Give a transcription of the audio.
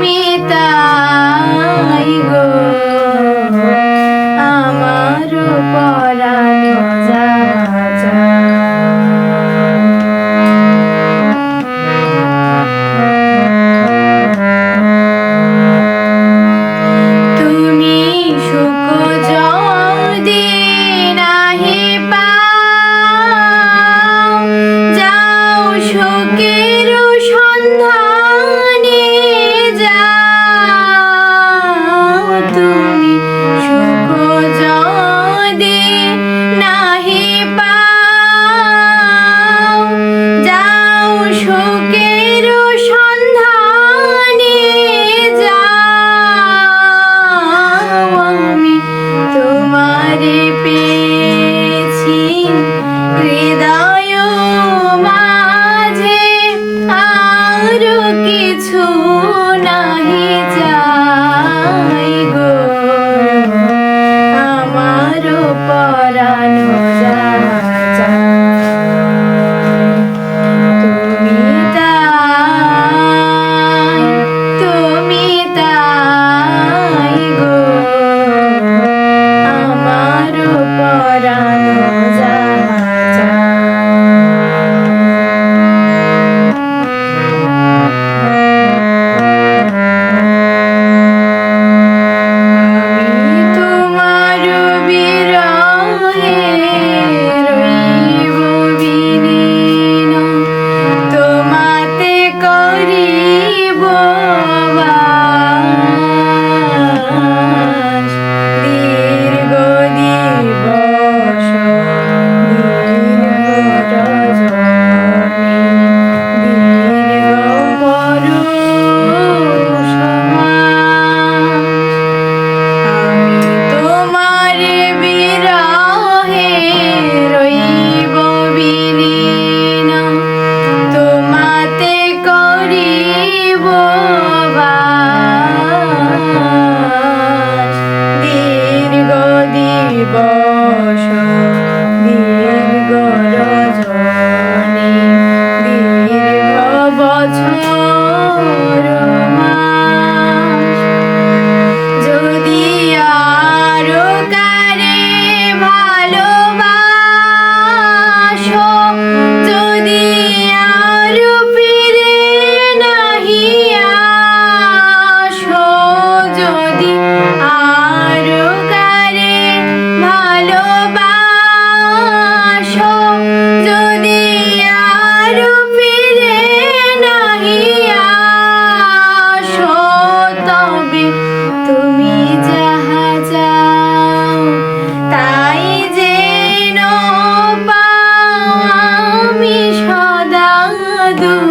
তুমি তাই গো। তোমারে পেয়েছি। হৃদয় মাঝে আর কিছু নাহি চাই বসা the